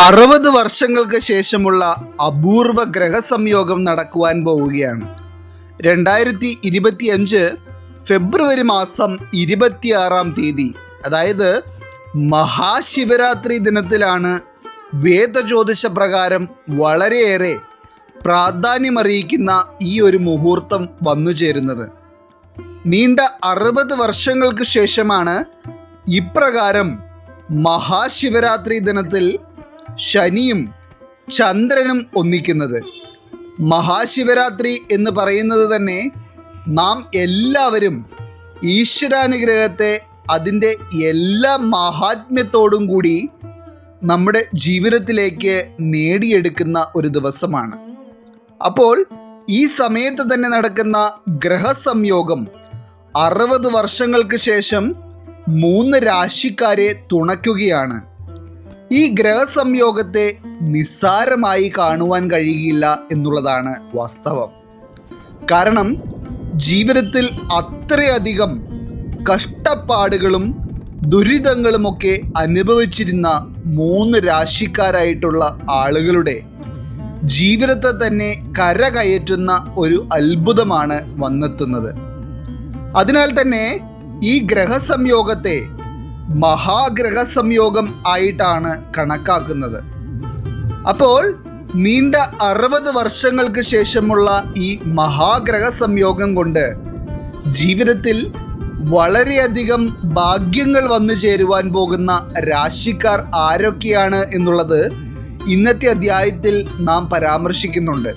അറുപത് വർഷങ്ങൾക്ക് ശേഷമുള്ള അപൂർവ ഗ്രഹസംയോഗം നടക്കുവാൻ പോവുകയാണ്. രണ്ടായിരത്തി ഇരുപത്തിയഞ്ച് ഫെബ്രുവരി മാസം ഇരുപത്തിയാറാം തീയതി അതായത് മഹാശിവരാത്രി ദിനത്തിലാണ് വേദജ്യോതിഷ പ്രകാരം വളരെയേറെ പ്രാധാന്യമറിയിക്കുന്ന ഈ ഒരു മുഹൂർത്തം വന്നു ചേരുന്നത്. നീണ്ട അറുപത് വർഷങ്ങൾക്ക് ശേഷമാണ് ഇപ്രകാരം മഹാശിവരാത്രി ദിനത്തിൽ ശനിയും ചന്ദ്രനും ഒന്നിക്കുന്നത്. മഹാശിവരാത്രി എന്ന് പറയുന്നത് തന്നെ നാം എല്ലാവരും ഈശ്വരാനുഗ്രഹത്തെ അതിന്റെ എല്ലാ മഹാത്മ്യത്തോടും കൂടി നമ്മുടെ ജീവിതത്തിലേക്ക് നേടിയെടുക്കുന്ന ഒരു ദിവസമാണ്. അപ്പോൾ ഈ സമയത്ത് തന്നെ നടക്കുന്ന ഗ്രഹസംയോഗം അറുപത് വർഷങ്ങൾക്ക് ശേഷം മൂന്ന് രാശിക്കാരെ തുണയ്ക്കുകയാണ്. ഈ ഗ്രഹസംയോഗത്തെ നിസ്സാരമായി കാണുവാൻ കഴിയില്ല എന്നുള്ളതാണ് വാസ്തവം. കാരണം ജീവിതത്തിൽ അത്രയധികം കഷ്ടപ്പാടുകളും ദുരിതങ്ങളുമൊക്കെ അനുഭവിച്ചിരുന്ന മൂന്ന് രാശിക്കാരായിട്ടുള്ള ആളുകളുടെ ജീവിതത്തെ തന്നെ കരകയറ്റുന്ന ഒരു അത്ഭുതമാണ് വന്നെത്തുന്നത്. അതിനാൽ തന്നെ ഈ ഗ്രഹസംയോഗത്തെ മഹാഗ്രഹ സംയോഗം ആയിട്ടാണ് കണക്കാക്കുന്നത്. അപ്പോൾ നീണ്ട അറുപത് വർഷങ്ങൾക്ക് ശേഷമുള്ള ഈ മഹാഗ്രഹ സംയോഗം കൊണ്ട് ജീവിതത്തിൽ വളരെയധികം ഭാഗ്യങ്ങൾ വന്നു ചേരുവാൻ പോകുന്ന രാശിക്കാർ ആരൊക്കെയാണ് എന്നുള്ളത് ഇന്നത്തെ അധ്യായത്തിൽ നാം പരാമർശിക്കുന്നുണ്ട്.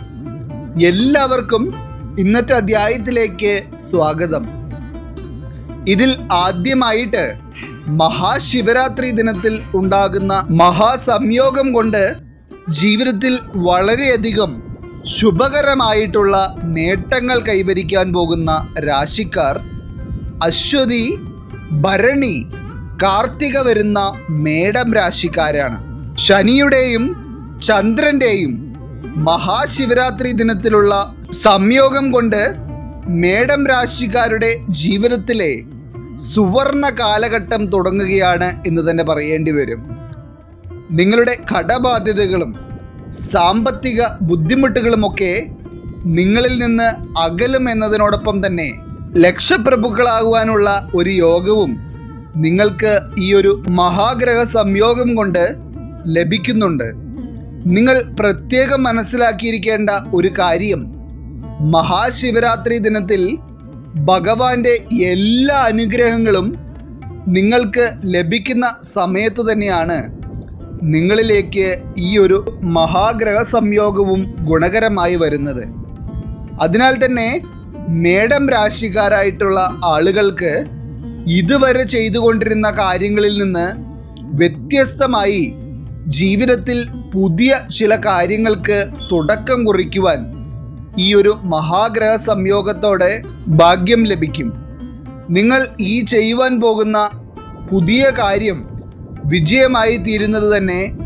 എല്ലാവർക്കും ഇന്നത്തെ അധ്യായത്തിലേക്ക് സ്വാഗതം. ഇതിൽ ആദ്യമായിട്ട് മഹാശിവരാത്രി ദിനത്തിൽ ഉണ്ടാകുന്ന മഹാസംയോഗം കൊണ്ട് ജീവിതത്തിൽ വളരെയധികം ശുഭകരമായിട്ടുള്ള നേട്ടങ്ങൾ കൈവരിക്കാൻ പോകുന്ന രാശിക്കാർ അശ്വതി ഭരണി കാർത്തിക വരുന്ന മേടം രാശിക്കാരാണ്. ശനിയുടെയും ചന്ദ്രന്റെയും മഹാശിവരാത്രി ദിനത്തിലുള്ള സംയോഗം കൊണ്ട് മേടം രാശിക്കാരുടെ ജീവിതത്തിലെ സുവർണ കാലഘട്ടം തുടങ്ങുകയാണ് എന്ന് തന്നെ പറയേണ്ടി വരും. നിങ്ങളുടെ കടബാധ്യതകളും സാമ്പത്തിക ബുദ്ധിമുട്ടുകളുമൊക്കെ നിങ്ങളിൽ നിന്ന് അകലും എന്നതിനോടൊപ്പം തന്നെ ലക്ഷപ്രഭുക്കളാകുവാനുള്ള ഒരു യോഗവും നിങ്ങൾക്ക് ഈ ഒരു മഹാഗ്രഹ സംയോഗം കൊണ്ട് ലഭിക്കുന്നുണ്ട്. നിങ്ങൾ പ്രത്യേകം മനസ്സിലാക്കിയിരിക്കേണ്ട ഒരു കാര്യം മഹാശിവരാത്രി ദിനത്തിൽ ഭഗവാന്റെ എല്ലാ അനുഗ്രഹങ്ങളും നിങ്ങൾക്ക് ലഭിക്കുന്ന സമയത്ത് തന്നെയാണ് നിങ്ങളിലേക്ക് ഈ ഒരു മഹാഗ്രഹ സംയോഗവും ഗുണകരമായി വരുന്നത്. അതിനാൽ തന്നെ മേടം രാശിക്കാരായിട്ടുള്ള ആളുകൾക്ക് ഇതുവരെ ചെയ്തുകൊണ്ടിരുന്ന കാര്യങ്ങളിൽ നിന്ന് വ്യത്യസ്തമായി ജീവിതത്തിൽ പുതിയ ചില കാര്യങ്ങൾക്ക് തുടക്കം കുറിക്കുവാൻ ഈ ഒരു മഹാഗ്രഹ സംയോഗത്തോടെ ഭാഗ്യം ലഭിക്കും. നിങ്ങൾ ഈ ചെയ്യുവാൻ പോകുന്ന പുതിയ കാര്യം വിജയമായി തീരുന്നത് തന്നെ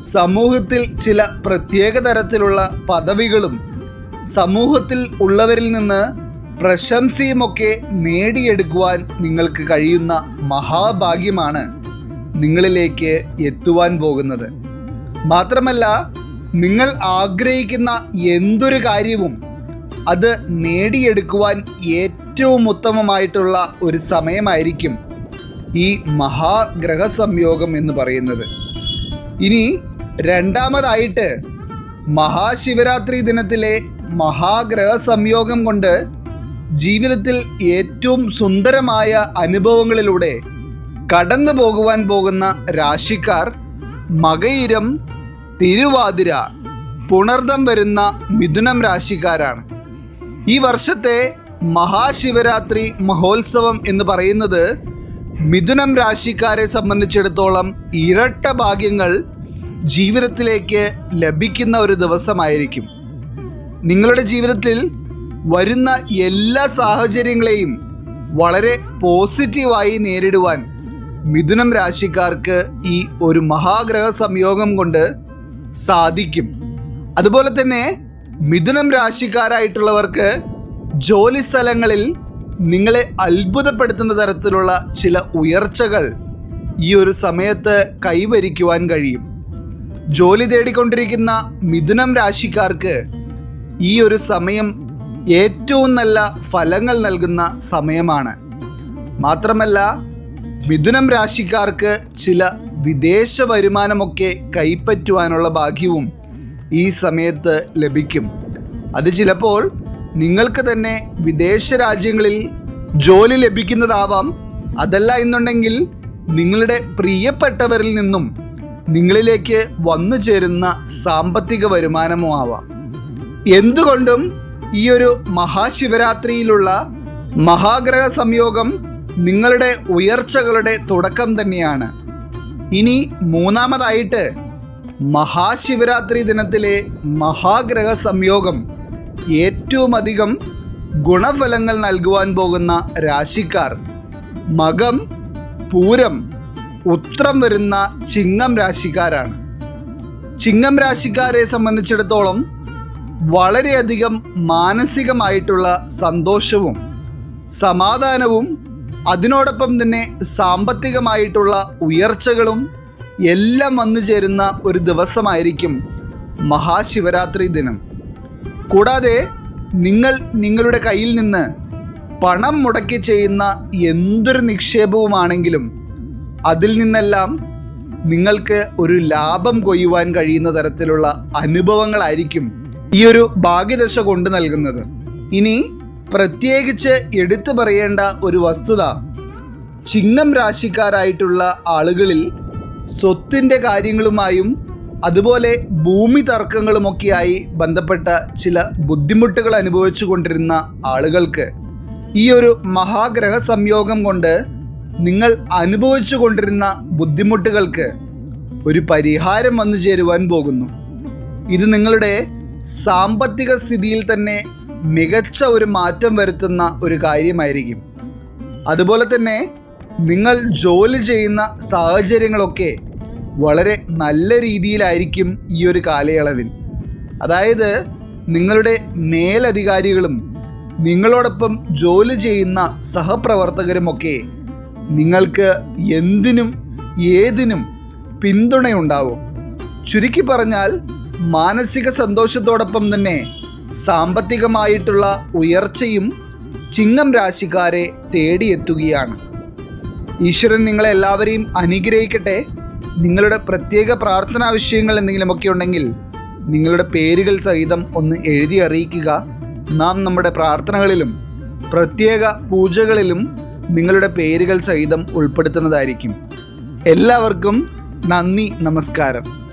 സമൂഹത്തിൽ ചില പ്രത്യേക തരത്തിലുള്ള പദവികളും സമൂഹത്തിൽ ഉള്ളവരിൽ നിന്ന് പ്രശംസയുമൊക്കെ നേടിയെടുക്കുവാൻ നിങ്ങൾക്ക് കഴിയുന്ന മഹാഭാഗ്യമാണ് നിങ്ങളിലേക്ക് എത്തുവാൻ പോകുന്നത്. മാത്രമല്ല നിങ്ങൾ ആഗ്രഹിക്കുന്ന എന്തൊരു കാര്യവും അത് നേടിയെടുക്കുവാൻ ഏറ്റവും ഉത്തമമായിട്ടുള്ള ഒരു സമയമായിരിക്കും ഈ മഹാഗ്രഹ സംയോഗം എന്ന് പറയുന്നത്. ഇനി രണ്ടാമതായിട്ട് മഹാശിവരാത്രി ദിനത്തിലെ മഹാഗ്രഹ സംയോഗം കൊണ്ട് ജീവിതത്തിൽ ഏറ്റവും സുന്ദരമായ അനുഭവങ്ങളിലൂടെ കടന്നു പോകുവാൻ പോകുന്ന രാശിക്കാർ മകയിരം തിരുവാതിര പുണർദം വരുന്ന മിഥുനം രാശിക്കാരാണ്. ഈ വർഷത്തെ മഹാശിവരാത്രി മഹോത്സവം എന്ന് പറയുന്നത് മിഥുനം രാശിക്കാരെ സംബന്ധിച്ചിടത്തോളം ഇരട്ട ഭാഗ്യങ്ങൾ ജീവിതത്തിലേക്ക് ലഭിക്കുന്ന ഒരു ദിവസമായിരിക്കും. നിങ്ങളുടെ ജീവിതത്തിൽ വരുന്ന എല്ലാ സാഹചര്യങ്ങളെയും വളരെ പോസിറ്റീവായി നേരിടുവാൻ മിഥുനം രാശിക്കാർക്ക് ഈ ഒരു മഹാഗ്രഹ സംയോഗം കൊണ്ട് സാധിക്കും. അതുപോലെ തന്നെ മിഥുനം രാശിക്കാരായിട്ടുള്ളവർക്ക് ജോലി സ്ഥലങ്ങളിൽ നിങ്ങളെ അത്ഭുതപ്പെടുത്തുന്ന തരത്തിലുള്ള ചില ഉയർച്ചകൾ ഈ ഒരു സമയത്ത് കൈവരിക്കുവാൻ കഴിയും. ജോലി തേടിക്കൊണ്ടിരിക്കുന്ന മിഥുനം രാശിക്കാർക്ക് ഈ ഒരു സമയം ഏറ്റവും നല്ല ഫലങ്ങൾ നൽകുന്ന സമയമാണ്. മാത്രമല്ല മിഥുനം രാശിക്കാർക്ക് ചില വിദേശ വരുമാനമൊക്കെ കൈപ്പറ്റുവാനുള്ള ഭാഗ്യവും ഈ സമയത്ത് ലഭിക്കും. അത് ചിലപ്പോൾ നിങ്ങൾക്ക് തന്നെ വിദേശ രാജ്യങ്ങളിൽ ജോലി ലഭിക്കുന്നതാവാം. അതല്ല എന്നുണ്ടെങ്കിൽ നിങ്ങളുടെ പ്രിയപ്പെട്ടവരിൽ നിന്നും നിങ്ങളിലേക്ക് വന്നു ചേരുന്ന സാമ്പത്തിക വരുമാനമോ ആവാം. എന്തുകൊണ്ടും ഈ ഒരു മഹാശിവരാത്രിയിലുള്ള മഹാഗ്രഹ സംയോഗം നിങ്ങളുടെ ഉയർച്ചകളുടെ തുടക്കം തന്നെയാണ്. ഇനി മൂന്നാമതായിട്ട് മഹാശിവരാത്രി ദിനത്തിലെ മഹാഗ്രഹ സംയോഗം. ഏറ്റവുമധികം ഗുണഫലങ്ങൾ നൽകുവാൻ പോകുന്ന രാശിക്കാർ. മകം പൂരം ഉത്രം വരുന്ന ചിങ്ങം രാശിക്കാരാണ്. ചിങ്ങം രാശിക്കാരെ സംബന്ധിച്ചിടത്തോളം വളരെയധികം മാനസികമായിട്ടുള്ള സന്തോഷവും സമാധാനവും അതിനോടൊപ്പം തന്നെ സാമ്പത്തികമായിട്ടുള്ള ഉയർച്ചകളും എല്ലാം വന്നു ചേരുന്ന ഒരു ദിവസമായിരിക്കും മഹാശിവരാത്രി ദിനം. കൂടാതെ നിങ്ങൾ നിങ്ങളുടെ കയ്യിൽ നിന്ന് പണം മുടക്കി ചെയ്യുന്ന എന്തൊരു നിക്ഷേപവുമാണെങ്കിലും അതിൽ നിന്നെല്ലാം നിങ്ങൾക്ക് ഒരു ലാഭം കൊയ്യുവാൻ കഴിയുന്ന തരത്തിലുള്ള അനുഭവങ്ങളായിരിക്കും ഈ ഒരു ഭാഗ്യദശ കൊണ്ട് നൽകുന്നത്. ഇനി പ്രത്യേകിച്ച് എടുത്തു പറയേണ്ട ഒരു വസ്തുത. ചിങ്ങം രാശിക്കാരായിട്ടുള്ള ആളുകളിൽ സ്വത്തിന്റെ കാര്യങ്ങളുമായും അതുപോലെ ഭൂമി തർക്കങ്ങളുമൊക്കെയായി ബന്ധപ്പെട്ട ചില ബുദ്ധിമുട്ടുകൾ അനുഭവിച്ചു കൊണ്ടിരുന്ന ആളുകൾക്ക് ഈ ഒരു മഹാഗ്രഹ സംയോഗം കൊണ്ട് നിങ്ങൾ അനുഭവിച്ചു കൊണ്ടിരുന്ന ബുദ്ധിമുട്ടുകൾക്ക് ഒരു പരിഹാരം വന്നു ചേരുവാൻ പോകുന്നു. ഇത് നിങ്ങളുടെ സാമ്പത്തിക സ്ഥിതിയിൽ തന്നെ മികച്ച ഒരു മാറ്റം വരുത്തുന്ന ഒരു കാര്യമായിരിക്കും. അതുപോലെ തന്നെ നിങ്ങൾ ജോലി ചെയ്യുന്ന സാഹചര്യങ്ങളൊക്കെ വളരെ നല്ല രീതിയിലായിരിക്കും ഈ ഒരു കാലയളവിൽ. അതായത് നിങ്ങളുടെ മേലധികാരികളും നിങ്ങളോടൊപ്പം ജോലി ചെയ്യുന്ന സഹപ്രവർത്തകരുമൊക്കെ നിങ്ങൾക്ക് എന്തിനും ഏതിനും പിന്തുണയുണ്ടാവും. ചുരുക്കി പറഞ്ഞാൽ മാനസിക സന്തോഷത്തോടൊപ്പം തന്നെ സാമ്പത്തികമായിട്ടുള്ള ഉയർച്ചയും ചിങ്ങം രാശിക്കാരെ തേടിയെത്തുകയാണ്. ഈശ്വരൻ നിങ്ങളെ എല്ലാവരെയും അനുഗ്രഹിക്കട്ടെ. നിങ്ങളുടെ പ്രത്യേക പ്രാർത്ഥനാ വിഷയങ്ങൾ എന്തെങ്കിലുമൊക്കെ ഉണ്ടെങ്കിൽ നിങ്ങളുടെ പേരുകൾ സഹിതം ഒന്ന് എഴുതി അറിയിക്കുക. നാം നമ്മുടെ പ്രാർത്ഥനകളിലും പ്രത്യേക പൂജകളിലും നിങ്ങളുടെ പേരുകൾ സഹിതം ഉൾപ്പെടുത്തുന്നതായിരിക്കും. എല്ലാവർക്കും നന്ദി നമസ്കാരം.